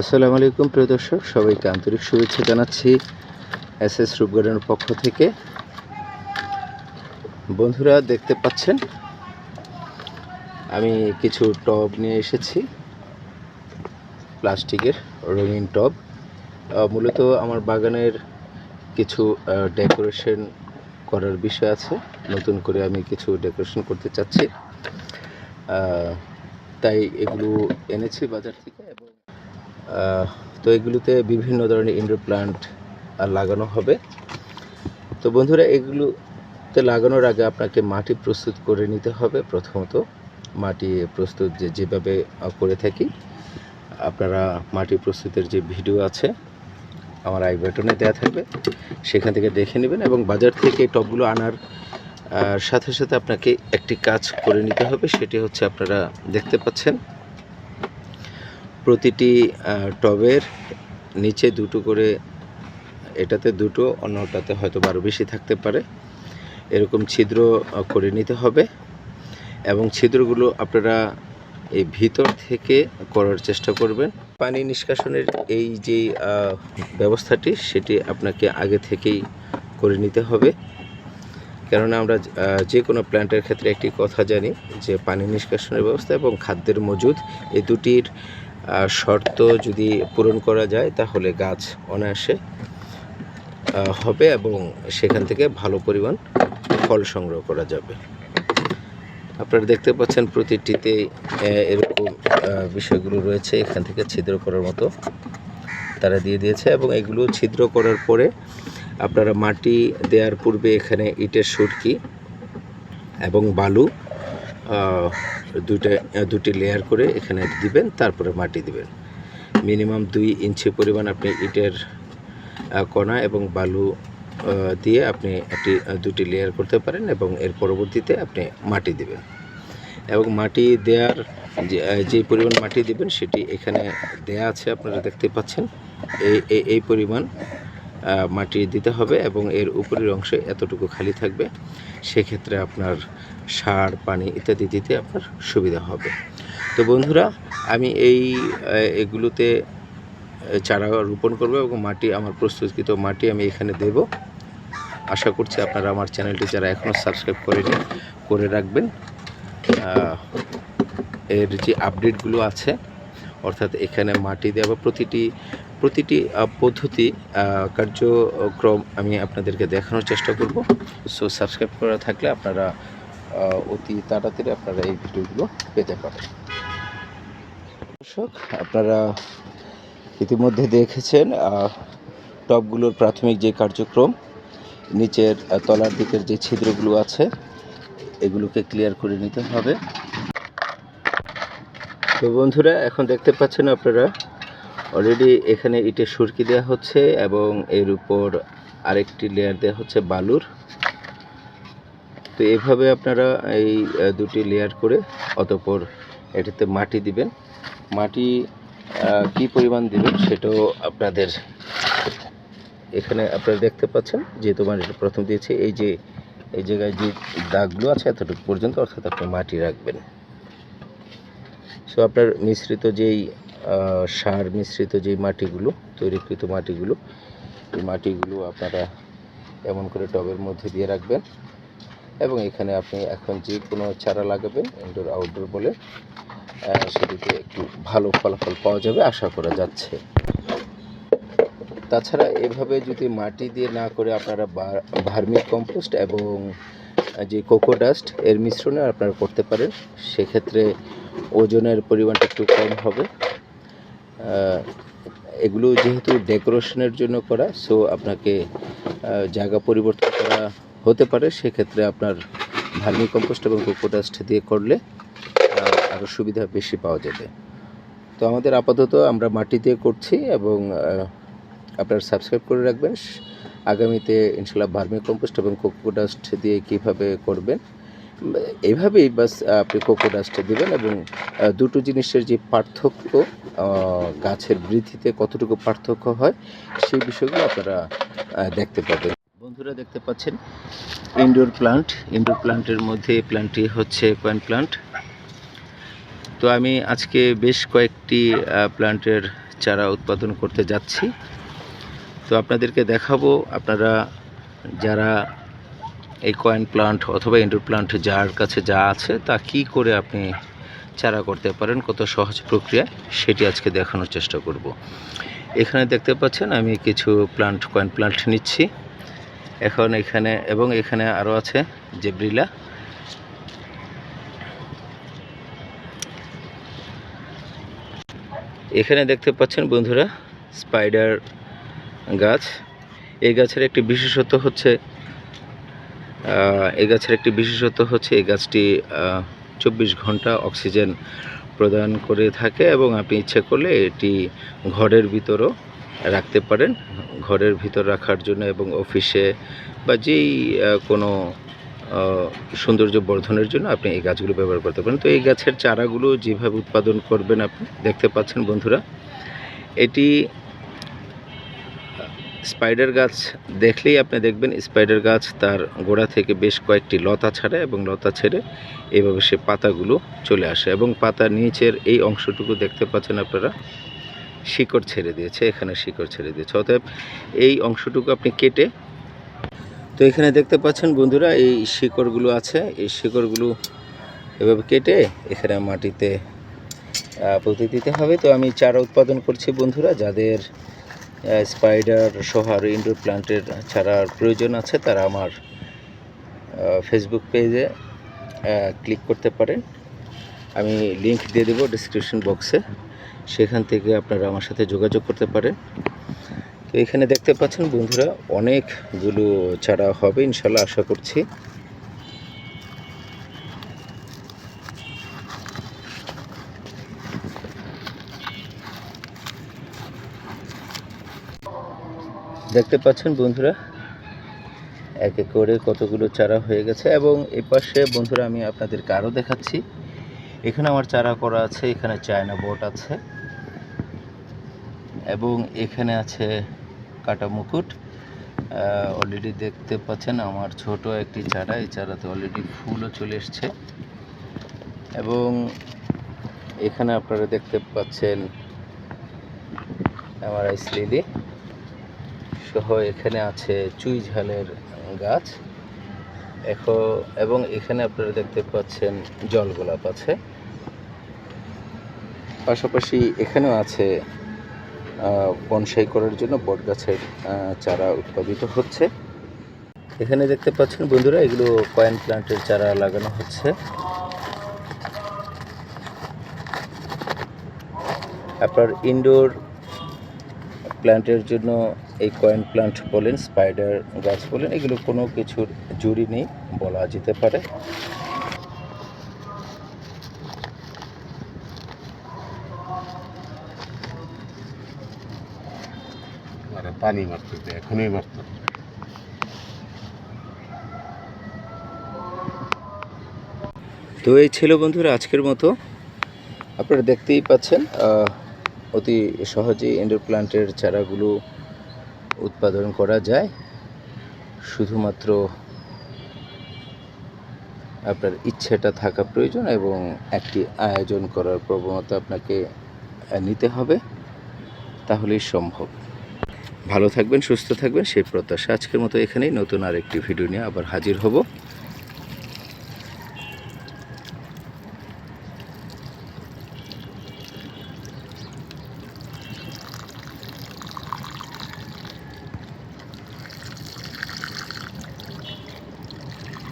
আসসালামু আলাইকুম, প্রিয় দর্শক। সবাইকে আন্তরিক শুভেচ্ছা জানাচ্ছি এস এস রূপগার্ডেনের পক্ষ থেকে। বন্ধুরা, দেখতে পাচ্ছেন, আমি কিছু টব নিয়ে এসেছি। প্লাস্টিকের রঙিন টব। মূলত আমার বাগানের কিছু ডেকোরেশন করার বিষয় আছে। নতুন করে আমি কিছু ডেকোরেশন করতে চাচ্ছি। তাই এগুলো এনেছি বাজার থেকে। তো এগুলোতে বিভিন্ন ধরনের ইনডোর প্লান্ট লাগানো হবে। তো বন্ধুরা, এগুলোতে লাগানোর আগে আপনাকে মাটি প্রস্তুত করে নিতে হবে প্রথমত। মাটি প্রস্তুত যে, যেভাবে করে থাকি। আপনারা মাটি প্রস্তুতের যে ভিডিও আছে, আমার আই বাটনে দেওয়া থাকবে। সেখান থেকে দেখে নেবেন এবং বাজার থেকে এই টবগুলো আনার সাথে সাথে আপনাকে একটি কাজ করে নিতে হবে। সেটি হচ্ছে আপনারা দেখতে পাচ্ছেন। প্রতিটি টবের নিচে দুটো করে, এটাতে দুটো, অন্যটাতে হয়তো বারো বেশি থাকতে পারে। এরকম ছিদ্র করে নিতে হবে। এবং ছিদ্রগুলো আপনারা এই ভিতর থেকে করার চেষ্টা করবেন। পানি নিষ্কাশনের এই যে ব্যবস্থাটি, সেটি আপনাকে আগে থেকেই করে নিতে হবে। কেননা আমরা যে কোনো প্ল্যান্টের ক্ষেত্রে একটি কথা জানি যে, পানি নিষ্কাশনের ব্যবস্থা এবং খাদ্যের মজুদ, এই দুটির শর্ত যদি পূরণ করা যায়, তাহলে গাছ অনায়াসে হবে এবং সেখান থেকে ভালো পরিমাণ ফল সংগ্রহ করা যাবে। আপনারা দেখতে পাচ্ছেন প্রতিটিতে এরকম বিষয়গুলো রয়েছে। এখান থেকে ছিদ্র করার মতো তারা দিয়ে দিয়েছে এবং এগুলো ছিদ্র করার পরে আপনারা মাটি দেওয়ার পূর্বে এখানে ইটের সুরকি এবং বালু দুইটা দুটি লেয়ার করে এখানে দিবেন, তারপরে মাটি দিবেন। মিনিমাম দুই ইঞ্চি পরিমাণ আপনি ইটের কণা এবং বালু দিয়ে আপনি একটি দুটি লেয়ার করতে পারেন এবং এর পরবর্তীতে আপনি মাটি দিবেন। এবং মাটি দেওয়ার যে পরিমাণ মাটি দিবেন সেটি এখানে দেয়া আছে, আপনারা দেখতে পাচ্ছেন। এই, এই- পরিমাণ মাটি দিতে হবে এবং এর উপরের অংশে এতটুকু খালি থাকবে। সেক্ষেত্রে আপনার সার, পানি ইত্যাদি দিতে আপনার সুবিধা হবে। তো বন্ধুরা, আমি এই এগুলোতে চারা রোপণ করব এবং মাটি, আমার প্রস্তুতকৃত মাটি আমি এখানে দেব। আশা করছি আপনারা আমার চ্যানেলটি যারা এখনও সাবস্ক্রাইব করেনি, করে রাখবেন। এর যে আপডেটগুলো আছে, অর্থাৎ এখানে মাটি দেওয়া প্রতিটি প্রতিটি পদ্ধতি কার্যক্রম আমি আপনাদেরকে দেখানোর চেষ্টা করব। সো সাবস্ক্রাইব করা থাকলে আপনারা অতি তাড়াতাড়ি আপনারা এই ভিডিওগুলো পেতে পারেন। দর্শক আপনারা ইতিমধ্যে দেখেছেন আহ, টবগুলোর প্রাথমিক যে কার্যক্রম নিচের তলার দিকের যে ছিদ্রগুলো আছে এগুলোকে ক্লিয়ার করে নিতে হবে। তো বন্ধুরা এখন দেখতে পাচ্ছেন আপনারা অলরেডি এখানে ইটের সুরকি দেওয়া হচ্ছে এবং এর উপর আরেকটি লেয়ার দেওয়া হচ্ছে বালুর। তো এভাবে আপনারা এই দুটি লেয়ার করে অতপর এটাতে মাটি দিবেন। মাটি কি পরিমাণ দিবেন সেটাও আপনাদের এখানে আপনারা দেখতে পাচ্ছেন। যেহেতু মাটিটা প্রথম দিয়েছে, এই যে, এই জায়গায় যে দাগগুলো আছে এতটুকু পর্যন্ত অর্থাৎ আপনি মাটি রাখবেন। সো আপনার মিশ্রিত যেই সার মিশ্রিত যেই মাটিগুলো, তৈরিকৃত মাটিগুলো, এই মাটিগুলো আপনারা এমন করে টবের মধ্যে দিয়ে রাখবেন এবং এখানে আপনি এখন যে কোনো চারা লাগাবেন ইনডোর আউটডোর বলে সেটিতে একটু ভালো ফলাফল পাওয়া যাবে, আশা করা যাচ্ছে। তাছাড়া এভাবে যদি মাটি দিয়ে না করে আপনারা ভার্মি কম্পোস্ট এবং যে কোকো ডাস্ট, এর মিশ্রণে আপনারা করতে পারেন, সেক্ষেত্রে ওজনের পরিমাণটা একটু কম হবে। এগুলো যেহেতু ডেকোরেশনের জন্য করা সো আপনাকে জায়গা পরিবর্তন করা হতে পারে। সেক্ষেত্রে আপনার ভার্মি কম্পোস্ট এবং কোকো ডাস্ট দিয়ে করলে আরও সুবিধা বেশি পাওয়া যাবে। তো আমাদের আপাতত আমরা মাটি দিয়ে করছি এবং আপনারা সাবস্ক্রাইব করে রাখবেন। আগামীতে ইনশাল্লাহ ভার্মি কম্পোস্ট এবং কোকো ডাস্ট দিয়ে কীভাবে করবেন উম, এইভাবেই বাস আপনি কোকো ডাস্ট দেবেন এবং দুটো জিনিসের যে পার্থক্য গাছের বৃদ্ধিতে কতটুকু পার্থক্য হয় সেই বিষয়গুলো আপনারা দেখতে পাবেন। বন্ধুরা দেখতে পাচ্ছেন ইনডোর প্লান্ট ইনডোর প্লান্টের মধ্যে প্লান্টটি হচ্ছে কয়েন প্লান্ট তো আমি আজকে বেশ কয়েকটি প্লান্টের চারা উৎপাদন করতে যাচ্ছি। তো আপনাদেরকে দেখাবো আপনারা যারা এই কয়েন প্লান্ট অথবা ইনডোর প্লান্ট যার কাছে যা আছে, তা কি করে আপনি চারা করতে পারেন, কত সহজ প্রক্রিয়া, সেটি আজকে দেখানোর চেষ্টা করব। এখানে দেখতে পাচ্ছেন, আমি কিছু প্লান্ট কয়েন প্লান্ট নিচ্ছি। এখন এখানে, এবং এখানে আরও আছে জেব্রিলা। এখানে দেখতে পাচ্ছেন বন্ধুরা স্পাইডার গাছ। এই গাছের একটি বিশেষত্ব হচ্ছে এই গাছের একটি বিশেষত্ব হচ্ছে এই গাছটি চব্বিশ ঘণ্টা অক্সিজেন প্রদান করে থাকে এবং আপনি ইচ্ছে করলে এটি ঘরের ভিতরও রাখতে পারেন। ঘরের ভিতর রাখার জন্য এবং অফিসে বা যেই কোনো সৌন্দর্য বর্ধনের জন্য আপনি এই গাছগুলো ব্যবহার করতে পারেন। তো এই গাছের চারাগুলো যেভাবে উৎপাদন করবেন আপনি, দেখতে পাচ্ছেন বন্ধুরা, এটি স্পাইডার গাছ দেখলেই আপনি দেখবেন স্পাইডার গাছ তার গোড়া থেকে বেশ কয়েকটি লতা ছাড়ে এবং লতা ছেড়ে এইভাবে সে পাতাগুলো চলে আসে এবং পাতার নিচের এই অংশটুকু দেখতে পাচ্ছেন আপনারা, শিকড় ছেড়ে দিয়েছে, এখানে শিকড় ছেড়ে দিয়েছে। অতএব এই অংশটুকু আপনি কেটে, তো এখানে দেখতে পাচ্ছেন বন্ধুরা এই শিকড়গুলো আছে, এই শিকড়গুলো এভাবে কেটে এখানে মাটিতে পুঁতে দিতে হবে। তো আমি চারা উৎপাদন করছি বন্ধুরা, যাদের স্পাইডার সহ আরও ইনডোর প্লান্টের চারার প্রয়োজন আছে, তারা আমার ফেসবুক পেজে ক্লিক করতে পারেন। আমি লিংক দিয়ে দেবো ডিসক্রিপশন বক্সে সেখান থেকে আপনারা আমার সাথে যোগাযোগ করতে পারেন। তো এখানে দেখতে পাচ্ছেন বন্ধুরা, অনেকগুলো চারা হবে, ইনশাল্লাহ আশা করছি। দেখতে পাচ্ছেন বন্ধুরা, এক এক করে কতগুলো চারা হয়ে গেছে এবং এ পাশে বন্ধুরা আমি আপনাদেরকে আরও দেখাচ্ছি। এখানে আমার চারা করা আছে, এখানে চায়না বোট আছে এবং এখানে আছে কাটা মুকুট। অলরেডি দেখতে পাচ্ছেন আমার ছোট একটি চারা, এই চারাতে অলরেডি ফুলও চলে এসছে। এবং এখানে আপনারা দেখতে পাচ্ছেন আমার আইস লিলি সহ এখানে আছে চুই ঝালের গাছ। এখো, এবং এখানে আপনারা দেখতে পাচ্ছেন জল গোলাপ আছে। পাশাপাশি এখানেও আছে বনসাই করার জন্য বট গাছের চারা উৎপাদিত হচ্ছে। এখানে দেখতে পাচ্ছেন বন্ধুরা, এগুলো কয়েন প্লান্টের চারা লাগানো হচ্ছে। আপনার ইনডোর প্ল্যান্টের জন্য এই কয়েন প্লান্ট বলেন স্পাইডার গাছ বলেন এগুলো কোনো কিছুর জুড়ি নেই বলা যেতে পারে। আরে পানি মারতেছে এখনই মারতো তো এই ছিল বন্ধুরা আজকের মতো। আপনারা দেখতেই পাচ্ছেন অতি সহজেই ইনডোর চারাগুলো উৎপাদন করা যায়। শুধুমাত্র আপনার ইচ্ছেটা থাকা প্রয়োজন এবং একটি আয়োজন করার প্রবণতা আপনাকে নিতে হবে, তাহলেই সম্ভব। ভালো থাকবেন, সুস্থ থাকবেন, সেই প্রত্যাশা আজকের মতো এখানেই। নতুন আরেকটি ভিডিও নিয়ে আবার হাজির হব।